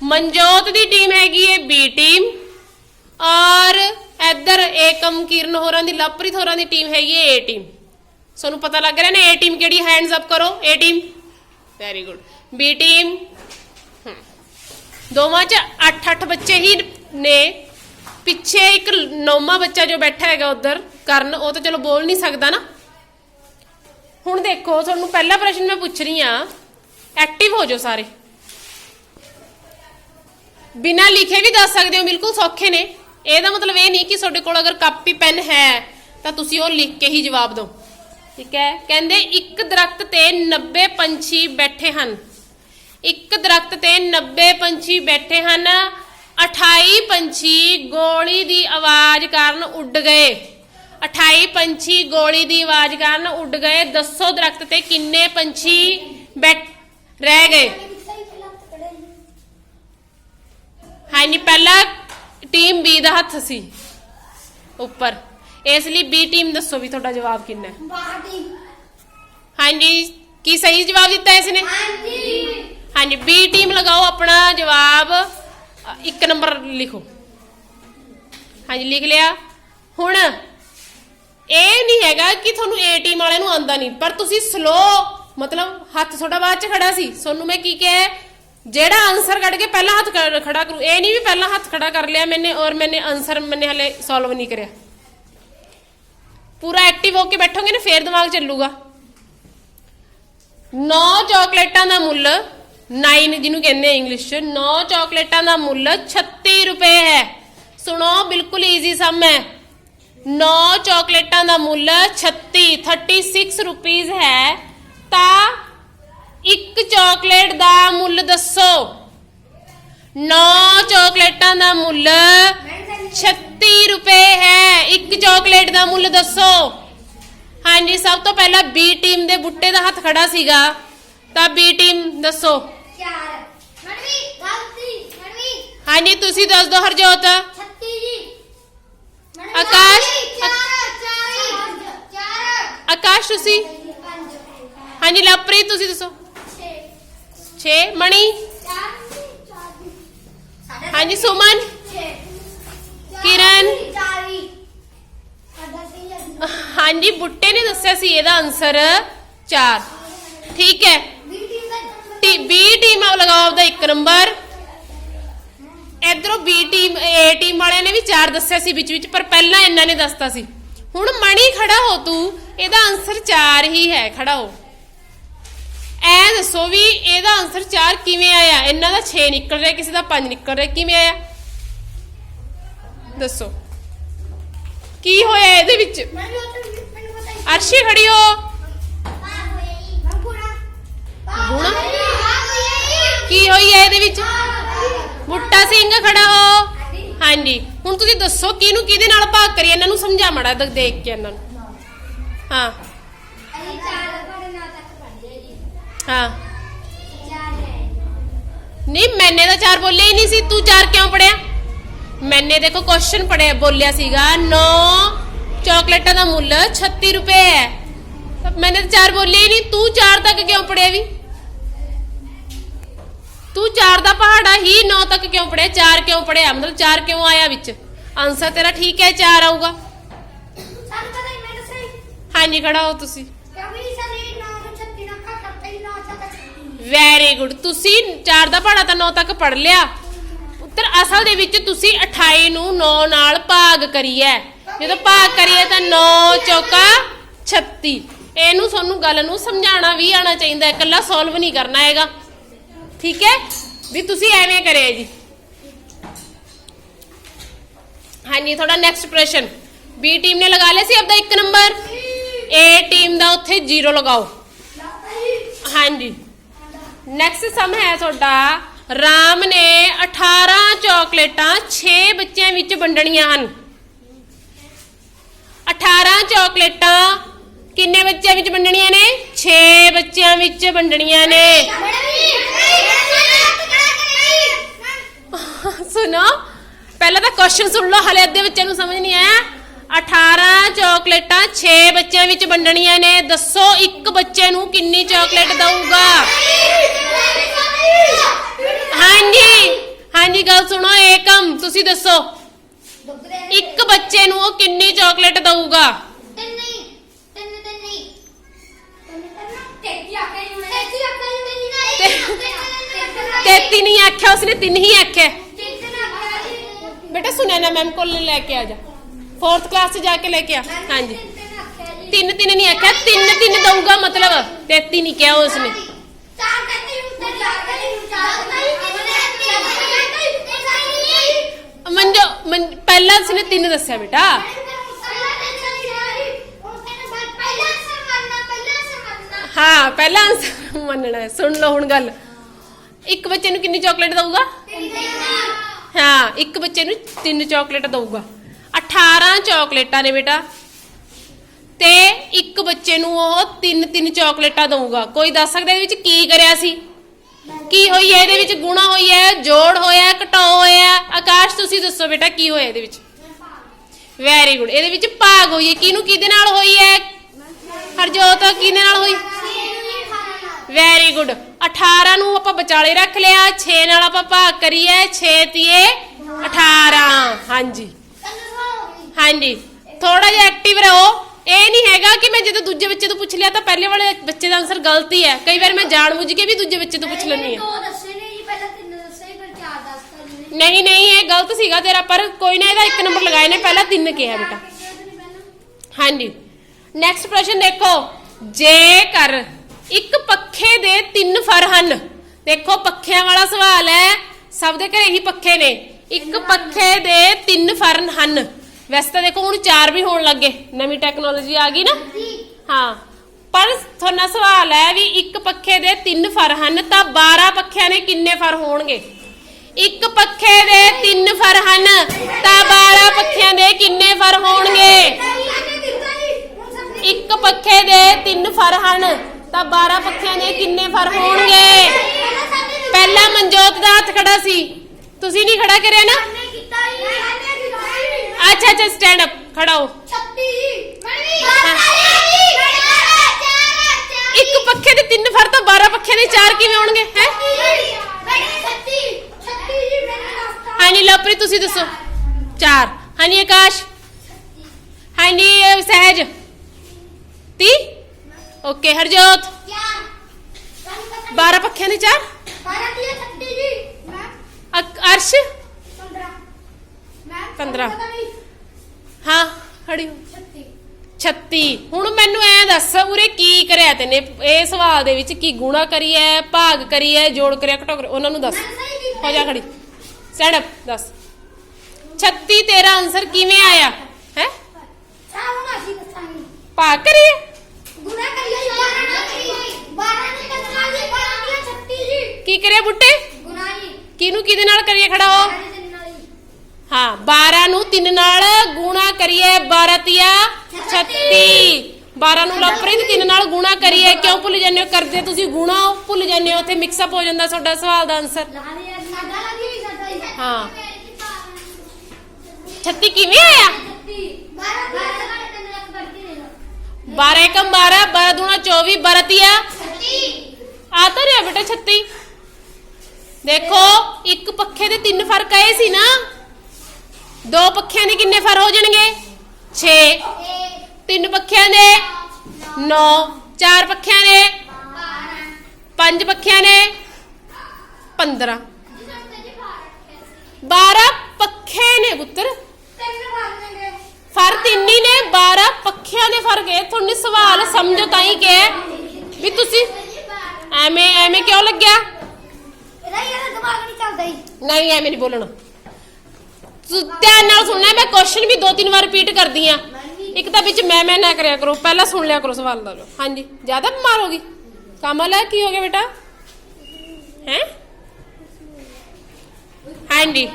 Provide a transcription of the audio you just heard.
ਮਨਜੋਤ ਦੀ team ਹੈਗੀ ਹੈ B team ਔਰ ਇੱਧਰ ਏਕਮ ਕਿਰਨ ਹੋਰਾਂ ਦੀ, ਲਵਪ੍ਰੀਤ ਹੋਰਾਂ ਦੀ ਟੀਮ ਹੈਗੀ ਹੈ ਏ ਟੀਮ ਤੁਹਾਨੂੰ ਪਤਾ ਲੱਗ ਰਿਹਾ ਨਾ ਏ ਟੀਮ ਕਿਹੜੀ ਹੈਂਡਸ ਅਪ ਕਰੋ? A team very good B team ਦੋਵਾਂ ਚ 8-8 ਬੱਚੇ ਹੀ ਨੇ। ਪਿੱਛੇ ਇੱਕ ਨੌਵਾਂ ਬੱਚਾ ਜੋ ਬੈਠਾ ਹੈਗਾ ਉਧਰ, ਕਰਨ, ਉਹ ਤਾਂ ਚਲੋ ਬੋਲ ਨਹੀਂ ਸਕਦਾ ਨਾ। ਹੁਣ ਦੇਖੋ, ਤੁਹਾਨੂੰ ਪਹਿਲਾ ਪ੍ਰਸ਼ਨ ਮੈਂ ਪੁੱਛ ਰਹੀ ਆ ਐਕਟਿਵ ਹੋ ਜਾਓ ਸਾਰੇ। ਬਿਨਾਂ ਲਿਖੇ ਵੀ ਦੱਸ ਸਕਦੇ ਹੋ, ਬਿਲਕੁਲ ਸੌਖੇ ਨੇ। ਇਹਦਾ ਮਤਲਬ ਇਹ ਨਹੀਂ ਕਿ ਤੁਹਾਡੇ ਕੋਲ ਅਗਰ ਕਾਪੀ, ਪੈਨ ਹੈ, ਤਾਂ ਤੁਸੀਂ ਉਹ ਲਿਖ ਕੇ ਹੀ ਜਵਾਬ ਦਿਓ। ਠੀਕ ਹੈ? ਕਹਿੰਦੇ ਇੱਕ ਦਰਖਤ ਤੇ 90 ਪੰਛੀ ਬੈਠੇ ਹਨ। ਇੱਕ ਦਰਖਤ ਤੇ 90 ਪੰਛੀ ਬੈਠੇ ਹਨ। 28 ਪੰਛੀ ਗੋਲੀ ਦੀ ਆਵਾਜ਼ ਕਾਰਨ ਉੱਡ ਗਏ। 28 ਪੰਛੀ ਗੋਲੀ ਦੀ ਆਵਾਜ਼ ਕਾਰਨ ਉੱਡ ਗਏ। ਦੱਸੋ ਦਰਖਤ ਤੇ ਕਿੰਨੇ ਪੰਛੀ ਬੈਠ ਰਹਿ ਗਏ। ਹਾਂਜੀ ਪਹਿਲਾ ਟੀਮ ਬੀ ਦਾ ਹੱਥ ਸੀ। ਉੱਪਰ। ਇਸ ਲਈ ਬੀ ਟੀਮ ਦੱਸੋ ਵੀ ਤੁਹਾਡਾ ਜਵਾਬ ਕਿੰਨਾ ਹੈ। ਹਾਂਜੀ ਕੀ ਸਹੀ ਜਵਾਬ ਦਿੱਤਾ ਇਸ ਨੇ? ਹਾਂਜੀ ਬੀ ਟੀਮ ਲਗਾਓ ਆਪਣਾ ਜਵਾਬ। ਇੱਕ ਨੰਬਰ ਲਿਖੋ। ਹਾਂਜੀ ਲਿਖ ਲਿਆ। ਹੁਣ ਇਹ ਨਹੀਂ ਹੈਗਾ ਕਿ ਤੁਹਾਨੂੰ ਏ ਟੀਮ ਵਾਲਿਆਂ ਨੂੰ ਆਂਦਾ ਨਹੀਂ ਪਰ ਤੁਸੀਂ ਸਲੋ ਮਤਲਬ ਹੱਥ ਤੁਹਾਡਾ ਬਾਅਦ ਚ ਖੜਾ ਸੀ। ਤੁਹਾਨੂੰ ਮੈਂ ਕੀ ਕਿਹਾ ਹੈ? ਜਿਹੜਾ ਆਨਸਰ ਕੱਢ ਕੇ ਪਹਿਲਾਂ ਹੱਥ ਕ- ਖੜਾ ਕਰੂ, ਇਹ ਨਹੀਂ ਵੀ ਪਹਿਲਾਂ ਹੱਥ ਖੜਾ ਕਰ ਲਿਆ ਮੈਨੇ ਔਰ ਮੈਨੇ ਆਨਸਰ ਮੈਨੇ ਹਲੇ ਸੋਲਵ ਨਹੀਂ ਕਰਿਆ। ਪੂਰਾ ਐਕਟਿਵ ਹੋ ਕੇ ਬੈਠੋਗੇ ਨਾ, ਫੇਰ ਦਿਮਾਗ ਚੱਲੂਗਾ। 9 ਚਾਕਲੇਟਾਂ ਦਾ ਮੁੱਲ 9 ਜਿਹਨੂੰ ਕਹਿੰਦੇ ਆ ਇੰਗਲਿਸ਼ ਚ, ਨੌ ਚਾਕਲੇਟਾਂ ਦਾ ਮੁੱਲ 36 ਰੁਪਏ ਹੈ। ਸੁਣੋ, ਬਿਲਕੁਲ ਈਜ਼ੀ ਸਮ ਹੈ। ਨੌ ਚਾਕਲੇਟਾਂ ਦਾ ਮੁੱਲ 36 36 ਰੁਪੀਸ ਹੈ। ਤਾਂ ਇੱਕ ਚਾਕਲੇਟ ਦਾ ਮੁੱਲ ਦੱਸੋ। 9 ਚਾਕਲੇਟਾਂ ਦਾ ਮੁੱਲ 36 ਰੁਪਏ ਹੈ। ਇੱਕ ਚਾਕਲੇਟ ਦਾ ਮੁੱਲ ਦੱਸੋ। ਹਾਂਜੀ ਸਭ ਤੋਂ ਪਹਿਲਾਂ ਬੀ ਟੀਮ ਦੇ ਬੁੱਟੇ ਦਾ ਹੱਥ ਖੜਾ ਸੀਗਾ। ਤਾਂ ਬੀ ਟੀਮ ਦੱਸੋ। ਹਾਂਜੀ ਤੁਸੀਂ ਦੱਸ ਦਿਓ ਹਰਜੋਤ। ਆਕਾਸ਼ ਤੁਸੀਂ? ਹਾਂਜੀ ਲਵਪ੍ਰੀਤ ਤੁਸੀਂ ਦੱਸੋ। 6 ਮਣੀ? ਹਾਂਜੀ, ਸੁਮਨ? ਕਿਰਨ? ਹਾਂਜੀ, ਬੁੱਟੇ ਨੇ ਦੱਸਿਆ ਸੀ ਇਹਦਾ ਆਨਸਰ 4 ਠੀਕ ਹੈ। ਟੀ ਬੀ ਟੀਮ ਲਗਾਓ ਦਾ 1 ਨੰਬਰ ਇਧਰੋਂ ਬੀ ਟੀਮ ਏ ਟੀਮ ਵਾਲਿਆਂ ਨੇ ਵੀ 4 ਦੱਸਿਆ ਸੀ ਵਿੱਚ ਵਿੱਚ, ਪਰ ਪਹਿਲਾਂ ਇਹਨਾਂ ਨੇ ਦੱਸਤਾ ਸੀ। ਹੁਣ ਮਣੀ ਖੜਾ ਹੋ ਤੂੰ, ਇਹਦਾ ਆਨਸਰ 4 ਹੀ ਹੈ, ਖੜਾ ਹੋ। ਐ ਦੱਸੋ ਵੀ ਇਹਦਾ ਆਨਸਰ 4 ਕਿਵੇਂ ਆਇਆ? ਇਹਨਾਂ ਦਾ 6 ਨਿਕਲ ਰਿਹਾ, ਕਿਸੇ ਦਾ 5 ਨਿਕਲ ਰਿਹਾ, ਕਿਵੇਂ ਆਇਆ? ਦੱਸੋ। ਕੀ ਹੋਇਆ ਇਹਦੇ ਵਿੱਚ? ਅਰਸ਼ੀ, ਖੜੀ ਹੋ। ਗੁਣਾ। ਕੀ ਹੋਈ ਹੈ ਇਹਦੇ ਵਿੱਚ? ਬੁੱਟਾ ਸਿੰਘ ਖੜਾ ਹੋ। ਹਾਂਜੀ। ਹੁਣ ਤੁਸੀਂ ਦੱਸੋ, ਕਿਹਨੂੰ ਕਿਹਦੇ ਨਾਲ ਭਾਗ ਕਰੀ? ਇਹਨਾਂ ਨੂੰ ਸਮਝਾ ਮੜਾ ਦੇਖ ਕੇ ਇਹਨਾਂ ਨੂੰ। ਹਾਂ। ਹਾਂ। ਨਹੀਂ ਮੈਨੇ ਤਾਂ ਚਾਰ ਬੋਲਿਆ ਹੀ ਨਹੀਂ ਸੀ। ਤੂੰ ਚਾਰ ਕਿਉਂ ਪੜਿਆ? ਮੈਨੇ ਦੇਖੋ ਕੁਐਸਚਨ ਪੜਿਆ ਬੋਲਿਆ ਸੀਗਾ 9 ਚਾਕਲੇਟਾਂ ਦਾ ਮੁੱਲ 36 ਰੁਪਏ ਹੈ। ਮੈਨੇ ਤਾਂ ਚਾਰ ਬੋਲਿਆ ਹੀ ਨਹੀਂ। ਤੂੰ ਚਾਰ ਤੱਕ ਕਿਉਂ ਪੜਿਆ ਵੀ? ਤੂੰ ਚਾਰ ਦਾ ਪਹਾੜਾ ਹੀ 9 ਤੱਕ ਕਿਉਂ ਪੜਿਆ? ਚਾਰ ਕਿਉਂ ਪੜਿਆ? ਮਤਲਬ ਚਾਰ ਕਿਉਂ ਆਇਆ ਵਿੱਚ? ਆਨਸਰ ਤੇਰਾ ਠੀਕ ਹੈ ਚਾਰ ਆਊਗਾ। ਹਾਂਜੀ ਖੜਾ ਹੋ ਤੁਸੀਂ। ਵੈਰੀ ਗੁੱਡ ਤੁਸੀਂ 4 ਦਾ ਪਹਾੜਾ ਤਾਂ 9 ਤੱਕ ਪੜ ਲਿਆ। ਉੱਤਰ ਅਸਲ ਦੇ ਵਿੱਚ ਤੁਸੀਂ 28 ਨੂੰ 9 ਨਾਲ ਭਾਗ ਕਰੀਏ ਜਦੋਂ ਭਾਗ ਕਰੀਏ ਤਾਂ 9 ਚੌਕਾ 36 ਇਹਨੂੰ ਤੁਹਾਨੂੰ ਗੱਲ ਨੂੰ ਸਮਝਾਉਣਾ ਵੀ ਆਣਾ ਚਾਹੀਦਾ ਹੈ। ਇਕੱਲਾ ਸੋਲਵ ਨਹੀਂ ਕਰਨਾ ਹੈਗਾ। ਠੀਕ ਹੈ? ਵੀ ਤੁਸੀਂ ਐਵੇਂ ਕਰਿਆ ਜੀ। ਹਾਂਜੀ, ਤੁਹਾਡਾ ਨੈਕਸਟ ਪ੍ਰਸ਼ਨ। ਬੀ ਟੀਮ ਨੇ ਲਗਾ ਲਿਆ ਸੀ ਆਪਦਾ 1 ਨੰਬਰ ਏ ਟੀਮ ਦਾ ਉੱਥੇ 0 ਲਗਾਓ। ਹਾਂਜੀ। ਨੈਕਸਟ ਸਮ ਹੈ ਤੁਹਾਡਾ। ਰਾਮ ਨੇ 18 ਚਾਕਲੇਟਾਂ 6 ਬੱਚਿਆਂ ਵਿੱਚ ਵੰਡਣੀਆਂ ਹਨ। 18 ਚਾਕਲੇਟਾਂ ਕਿੰਨੇ ਬੱਚਿਆਂ ਵਿੱਚ ਵੰਡਣੀਆਂ ਨੇ? 6 ਬੱਚਿਆਂ ਵਿੱਚ ਵੰਡਣੀਆਂ ਨੇ। ਸੁਣੋ, ਪਹਿਲਾਂ ਤਾਂ ਕੁਐਸਚਨ ਸੁਣ ਲਓ, ਹਲੇ ਅੱਧੇ ਬੱਚਿਆਂ ਨੂੰ ਸਮਝ ਨਹੀਂ ਆਇਆ। 18 ਚਾਕਲੇਟਾਂ 6 ਬੱਚਿਆਂ ਵਿੱਚ ਵੰਡਣੀਆਂ ਨੇ। ਦੱਸੋ ਇੱਕ ਬੱਚੇ ਨੂੰ ਕਿੰਨੀ ਚਾਕਲੇਟ ਦਊਗਾ? ਹਾਂਜੀ ਹਾਂਜੀ ਗੱਲ ਸੁਣੋ ਏਕਮ ਤੁਸੀਂ ਦੱਸੋ। ਇੱਕ ਬੱਚੇ ਨੂੰ ਉਹ ਕਿੰਨੀ ਚਾਕਲੇਟ ਦਊਗਾ? ਤੇਤੀ ਨਹੀਂ ਆਖਿਆ ਉਸਨੇ ਤਿੰਨ ਹੀ ਆਖਿਆ। ਬੇਟਾ ਸੁਣਿਆ ਨਾ ਮੈਮ ਕੋਲ ਲੈ ਕੇ ਆ ਜਾ। 4th ਕਲਾਸ 'ਚ ਜਾ ਕੇ ਲੈ ਕੇ ਆ। ਹਾਂਜੀ। ਤਿੰਨ ਤਿੰਨ ਨਹੀਂ ਆਖਿਆ ਤਿੰਨ ਤਿੰਨ ਦਊਗਾ ਮਤਲਬ। ਤੇਤੀ ਨਹੀਂ ਕਿਹਾ ਉਸਨੇ। ਮੰਜੋ ਮਨ- ਪਹਿਲਾਂ ਉਸਨੇ ਤਿੰਨ ਦੱਸਿਆ ਬੇਟਾ। ਹਾਂ, ਪਹਿਲਾਂ answer ਮੰਨਣਾ ਹੈ। ਸੁਣ ਲਓ ਹੁਣ ਗੱਲ। ਇੱਕ ਬੱਚੇ ਨੂੰ ਕਿੰਨੀ ਚਾਕਲੇਟ ਦਊਗਾ? ਹਾਂ, ਇੱਕ ਬੱਚੇ ਨੂੰ ਤਿੰਨ ਚਾਕਲੇਟ ਦਊਗਾ। 18 ਚਾਕਲੇਟਾਂ ਨੇ ਬੇਟਾ। ਤੇ ਇੱਕ ਬੱਚੇ ਨੂੰ ਉਹ ਤਿੰਨ ਤਿੰਨ ਚਾਕਲੇਟਾਂ ਦਊਗਾ। ਕੋਈ ਦੱਸ ਸਕਦਾ ਇਹਦੇ ਵਿੱਚ ਕੀ ਕਰਿਆ ਸੀ? ਕੀ ਹੋਈ ਹੈ? ਇਹਦੇ ਵਿੱਚ ਗੁਣਾ ਹੋਈ ਹੈ, ਜੋੜ ਹੋਇਆ, ਘਟਾਓ ਹੋਇਆ। ਆਕਾਸ਼, ਤੁਸੀਂ ਦੱਸੋ ਬੇਟਾ, ਕੀ ਹੋਇਆ ਇਹਦੇ ਵਿੱਚ? ਵੈਰੀ ਗੁੱਡ ਇਹਦੇ ਵਿੱਚ ਭਾਗ ਹੋਈ ਹੈ। ਕਿਹਨੂੰ ਕਿਹਦੇ ਨਾਲ ਹੋਈ ਹੈ? ਹਰਜੋਤ, ਕਿਹਦੇ ਨਾਲ ਹੋਈ? ਵੈਰੀ ਗੁੱਡ 18 ਨੂੰ ਆਪਾਂ ਵਿਚਾਲੇ ਰੱਖ ਲਿਆ। 6 ਨਾਲ ਆਪਾਂ ਭਾਗ ਕਰੀਏ 6 ਤੀਏ 18 ਹਾਂਜੀ। ਹਾਂਜੀ। ਥੋੜਾ ਜਿਹਾ ਐਕਟਿਵ ਰਹੋ। ਇਹ ਨਹੀਂ ਹੈਗਾ ਕਿ ਮੈਂ ਜਦੋਂ ਦੂਜੇ ਬੱਚੇ ਤੋਂ ਪੁੱਛ ਲਿਆ ਤਾਂ ਪਹਿਲੇ ਵਾਲੇ ਬੱਚੇ ਦਾ ਆਨਸਰ ਗਲਤ ਹੀ ਹੈ। ਕਈ ਵਾਰ ਮੈਂ ਜਾਣਬੁੱਝ ਕੇ ਵੀ ਦੂਜੇ ਬੱਚੇ ਤੋਂ ਪੁੱਛ ਲੈਂਦੀ ਹਾਂ। ਨਹੀਂ ਨਹੀਂ ਇਹ ਗਲਤ ਸੀਗਾ ਤੇਰਾ ਪਰ ਕੋਈ ਨਾ ਇਹਦਾ ਇੱਕ ਨੰਬਰ ਲਗਾਏ ਨੇ ਪਹਿਲਾਂ ਤਿੰਨ ਕਿਹਾ ਬੇਟਾ। ਹਾਂਜੀ। ਨੈਕਸਟ ਪ੍ਰਸ਼ਨ ਦੇਖੋ। ਜੇਕਰ ਇੱਕ ਪੱਖੇ ਦੇ ਤਿੰਨ ਫਰ ਹਨ ਦੇਖੋ ਪੱਖਿਆਂ ਵਾਲਾ ਸਵਾਲ ਹੈ ਸਭ ਦੇ ਘਰੇ ਹੀ ਪੱਖੇ ਨੇ। ਇੱਕ ਪੱਖੇ ਦੇ ਤਿੰਨ ਫਰ ਹਨ। ਵੈਸੇ ਤਾਂ ਦੇਖੋ ਹੁਣ ਚਾਰ ਵੀ ਹੋਣ ਲੱਗੇ ਨਵੀਂ ਟੈਕਨੋਲੋਜੀ ਆ ਗਈ ਨਾ। ਹਾਂ। ਪਰ ਤੁਹਾਨੂੰ ਸਵਾਲ ਹੈ ਵੀ ਇੱਕ ਪੱਖੇ ਦੇ ਤਿੰਨ ਫਰ ਹਨ ਤਾਂ 12 ਪੱਖਿਆਂ ਨੇ ਕਿੰਨੇ ਫਰ ਹੋਣਗੇ? ਇੱਕ ਪੱਖੇ ਦੇ ਤਿੰਨ ਫਰ ਹਨ ਤਾਂ 12 ਪੱਖਿਆਂ ਦੇ ਕਿੰਨੇ ਫਰ ਹੋਣਗੇ? ਇੱਕ ਪੱਖੇ ਦੇ ਤਿੰਨ ਫਰ ਹਨ ਤਾਂ 12 ਪੱਖਿਆਂ ਦੇ ਕਿੰਨੇ ਫਰ ਹੋਣਗੇ? ਪਹਿਲਾ ਮਨਜੋਤ ਦਾ ਹੱਥ ਖੜਾ ਸੀ। ਤੁਸੀਂ ਨਹੀਂ ਖੜਾ ਕਰਿਆ ਨਾ? ਅੱਛਾ ਅੱਛਾ ਸਟੈਂਡ ਅਪ ਖੜਾ ਹੋ ਇੱਕ ਪੱਖੇ ਦੇ ਤਿੰਨ ਫਰ ਤਾਂ 12 ਪੱਖਿਆਂ ਦੇ ਚਾਰ ਕਿਵੇਂ ਹੋਣਗੇ ਹੈ ਹਾਂਜੀ ਲਵਪ੍ਰੀਤ ਤੁਸੀਂ ਦੱਸੋ ਚਾਰ ਹਾਂਜੀ ਆਕਾਸ਼ ਹਾਂਜੀ ਅਹ, ਸਹਿਜ ਤੀ ਓਕੇ ਹਰਜੋਤ 12 ਪੱਖਿਆਂ ਦੇ ਚਾਰ ਅਕ- ਅਰਸ਼ 15 ਹਾਂ ਖੜੀ ਹੋ। 36 ਹੁਣ ਮੈਨੂੰ ਐ ਦੱਸ ਉਰੇ ਕੀ ਕਰਿਆ ਤੈਨੇ? ਇਹ ਸਵਾਲ ਦੇ ਵਿੱਚ ਕੀ ਗੁਣਾ ਕਰੀਐ ਭਾਗ ਕਰੀਐ ਜੋੜ ਕਰਿਆ ਘਟੋ ਕਰਿਆ ਉਹਨਾਂ ਨੂੰ ਦੱਸ। ਹੋ ਜਾ ਖੜੀ। ਸਟੈਂਡ ਅਪ ਦੱਸ। 36 ਤੇਰਾ ਆਨਸਰ ਕਿਵੇਂ ਆਇਆ? ਹੈ? ਭਾਗ ਕਰੀਏ? ਕੀ ਕਰਿਆ ਬੁੱਟੇ ਕਿਹਨੂੰ ਕਿਹਦੇ ਨਾਲ ਕਰੀਏ ਖੜਾ ਹੋ ਹਾਂ 12 ਨੂੰ 3 ਨਾਲ ਗੁਣਾ ਕਰੀਏ 12 ਤੀਆ 36 12 ਨੂੰ ਲਵਪ੍ਰੀਤ 3 ਨਾਲ ਗੁਣਾ ਕਰੀਏ। ਕਿਉਂ ਭੁੱਲ ਜਾਂਦੇ ਹੋ? ਕਰਦੇ ਤੁਸੀਂ ਗੁਣਾ, ਭੁੱਲ ਜਾਂਦੇ ਹੋ। ਉੱਥੇ ਮਿਕਸ ਅਪ ਹੋ ਜਾਂਦਾ ਤੁਹਾਡਾ ਸਵਾਲ ਦਾ ਆਨਸਰ ਹਾਂ। 36 ਕਿਵੇਂ ਆਇਆ? 12 ਕਮ 12 12 ਦੂਣਾ 24 12 ਤੀਆ 36 ਆ ਤਾਂ ਰਿਹਾ ਬੇਟਾ 36 ਦੇਖੋ, ਇੱਕ ਪੱਖੇ ਦੇ ਤਿੰਨ ਫ਼ਰਕ ਆਏ ਸੀ ਨਾ। ਦੋ ਪੱਖਿਆਂ ਦੇ ਕਿੰਨੇ ਫਰ ਹੋ ਜਾਣਗੇ? 6 ਤਿੰਨ ਪੱਖਿਆਂ ਦੇ? 9 ਚਾਰ ਪੱਖਿਆਂ ਦੇ? ਪੰਜ ਪੱਖਿਆਂ ਦੇ? 15 12 ਪੱਖੇ ਨੇ ਪੁੱਤਰ। ਫਰ ਤਿੰਨ ਹੀ ਨੇ 12 ਪੱਖਿਆਂ ਦੇ ਫ਼ਰਕ ਹੈ ਤੁਹਾਨੂੰ ਸਵਾਲ ਸਮਝੋ ਤਾਂ ਹੀ ਕਿ ਵੀ ਤੁਸੀਂ ਐਵੇਂ ਐਵੇਂ ਕਿਉਂ ਲੱਗਿਆ? ਨਹੀਂ ਐਵੇਂ ਨਹੀਂ ਬੋਲਣਾ। ਤੂੰ ਧਿਆਨ ਨਾਲ ਸੁਣਨਾ ਮੈਂ ਕੁਐਸਚਨ ਵੀ ਦੋ ਤਿੰਨ ਵਾਰ ਰਿਪੀਟ ਕਰਦੀ ਆ ਇੱਕ ਤਾਂ ਵਿੱਚ ਮੈਂ ਮੈਂ ਨਾ ਕਰਿਆ ਕਰੋ, ਪਹਿਲਾਂ ਸੁਣ ਲਿਆ ਕਰੋ ਸਵਾਲ ਦਾ ਹਾਂਜੀ, ਜ਼ਿਆਦਾ ਬਿਮਾਰ ਹੋ ਗਈ। ਕਮਲ ਹੈ ਕੀ ਹੋ ਗਿਆ ਬੇਟਾ? ਹੈ? ਹਾਂਜੀ।